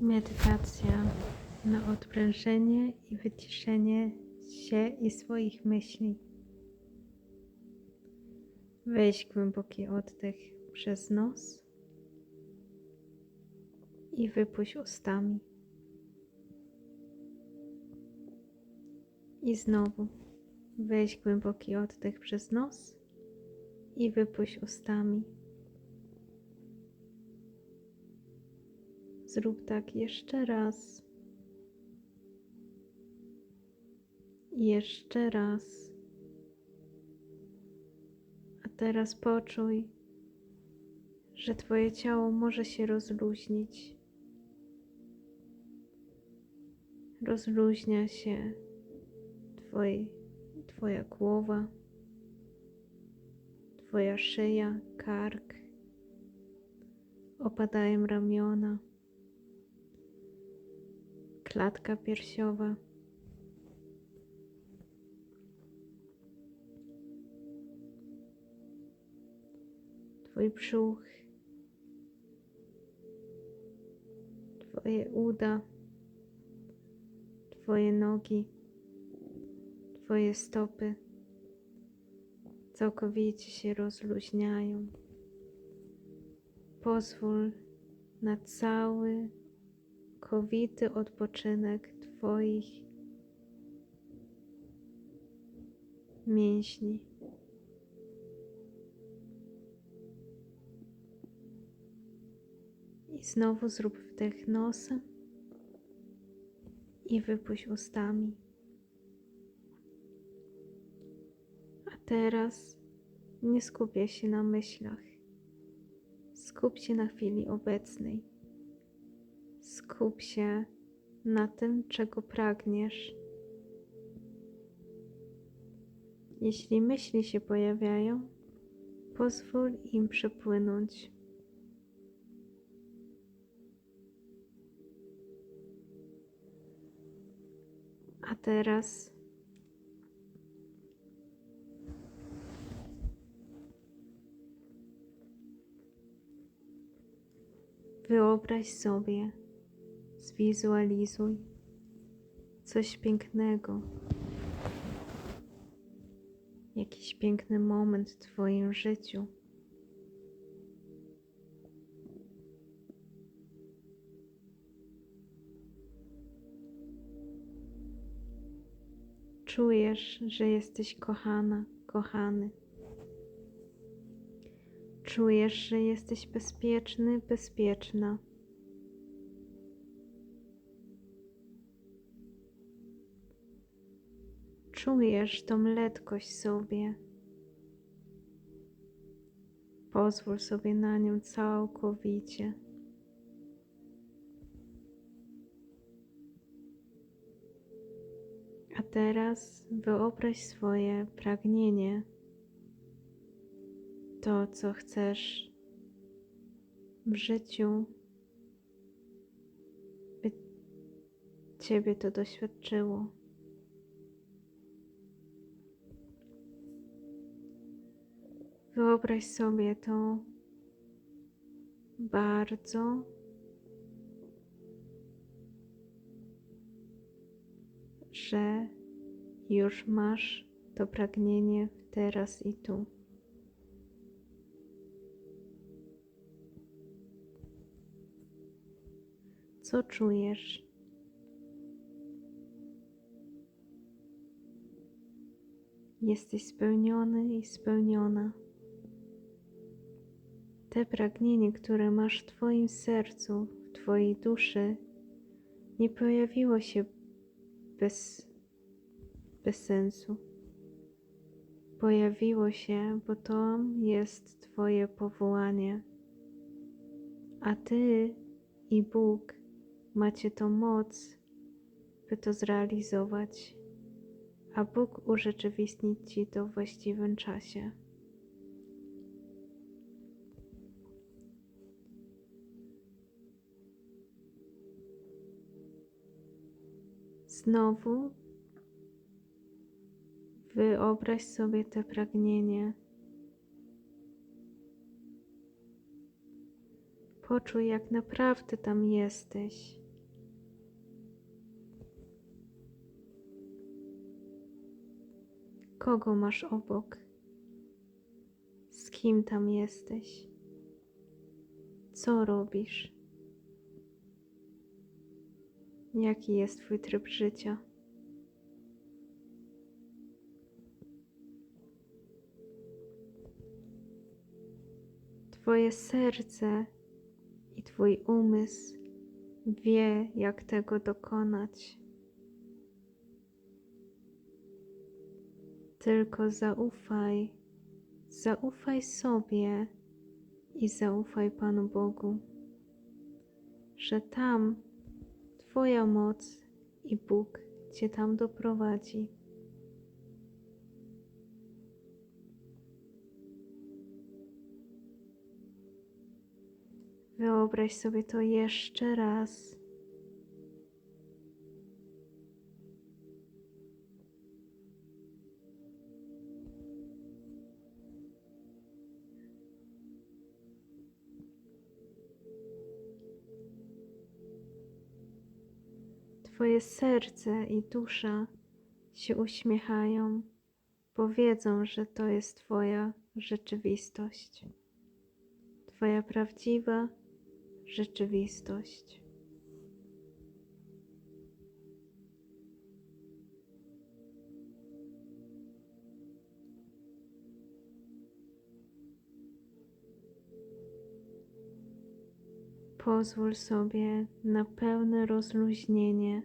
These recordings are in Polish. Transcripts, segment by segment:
Medytacja na odprężenie i wyciszenie się i swoich myśli. Weź głęboki oddech przez nos i wypuść ustami. I znowu weź głęboki oddech przez nos i wypuść ustami. Zrób tak jeszcze raz. Jeszcze raz. A teraz poczuj, że Twoje ciało może się rozluźnić. Rozluźnia się twoi, Twoja głowa, Twoja szyja, kark. Opadają ramiona klatka piersiowa. Twój brzuch, Twoje uda, Twoje nogi, Twoje stopy całkowicie się rozluźniają. Pozwól na cały całkowity odpoczynek Twoich mięśni. I znowu zrób wdech nosem i wypuść ustami. A teraz nie skupiaj się na myślach. Skup się na chwili obecnej. Skup się na tym, czego pragniesz. Jeśli myśli się pojawiają, pozwól im przepłynąć. A teraz wyobraź sobie, zwizualizuj coś pięknego, jakiś piękny moment w Twoim życiu. Czujesz, że jesteś kochana, kochany. Czujesz, że jesteś bezpieczny, bezpieczna. Czujesz tą letkość sobie. Pozwól sobie na nią całkowicie. A teraz wyobraź swoje pragnienie, to co chcesz w życiu, by Ciebie to doświadczyło. Wyobraź sobie to bardzo że już masz to pragnienie teraz i tu. Co czujesz? Jesteś spełniony i spełniona. Te pragnienie, które masz w Twoim sercu, w Twojej duszy, nie pojawiło się bez, bez sensu. Pojawiło się, bo to jest Twoje powołanie, a Ty i Bóg macie tą moc, by to zrealizować, a Bóg urzeczywistni Ci to w właściwym czasie. Znowu wyobraź sobie te pragnienie. Poczuj, jak naprawdę tam jesteś. Kogo masz obok? Z kim tam jesteś? Co robisz? Jaki jest Twój tryb życia? Twoje serce i Twój umysł wie, jak tego dokonać. Tylko zaufaj, zaufaj sobie i zaufaj Panu Bogu, że tam Twoja moc i Bóg Cię tam doprowadzi. Wyobraź sobie to jeszcze raz. Twoje serce i dusza się uśmiechają, bo wiedzą, że to jest Twoja rzeczywistość. Twoja prawdziwa rzeczywistość. Pozwól sobie na pełne rozluźnienie,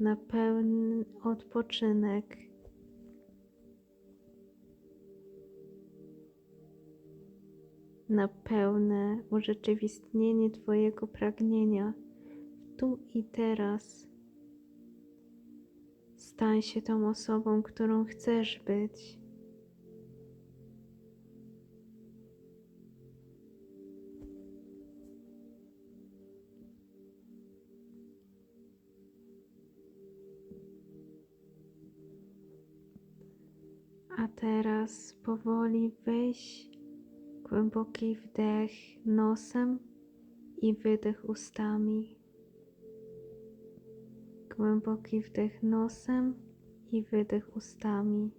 na pełny odpoczynek. Na pełne urzeczywistnienie Twojego pragnienia tu i teraz. Stań się tą osobą, którą chcesz być. A teraz powoli weź głęboki wdech nosem i wydech ustami. Głęboki wdech nosem i wydech ustami.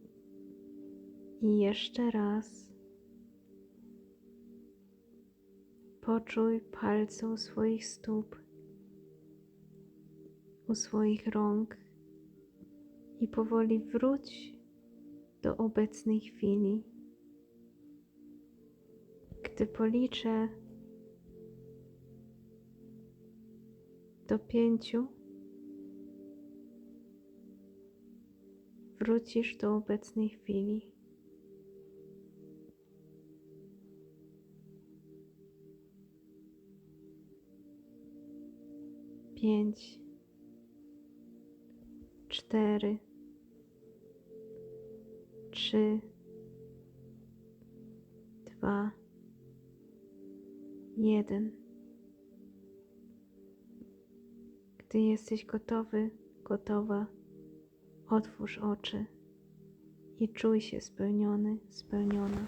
I jeszcze raz. Poczuj palce u swoich stóp, u swoich rąk i powoli wróć do obecnej chwili. Gdy policzę do pięciu, wrócisz do obecnej chwili. Pięć, cztery, trzy, dwa, jeden. Gdy jesteś gotowy, gotowa, otwórz oczy i czuj się spełniony, spełniona.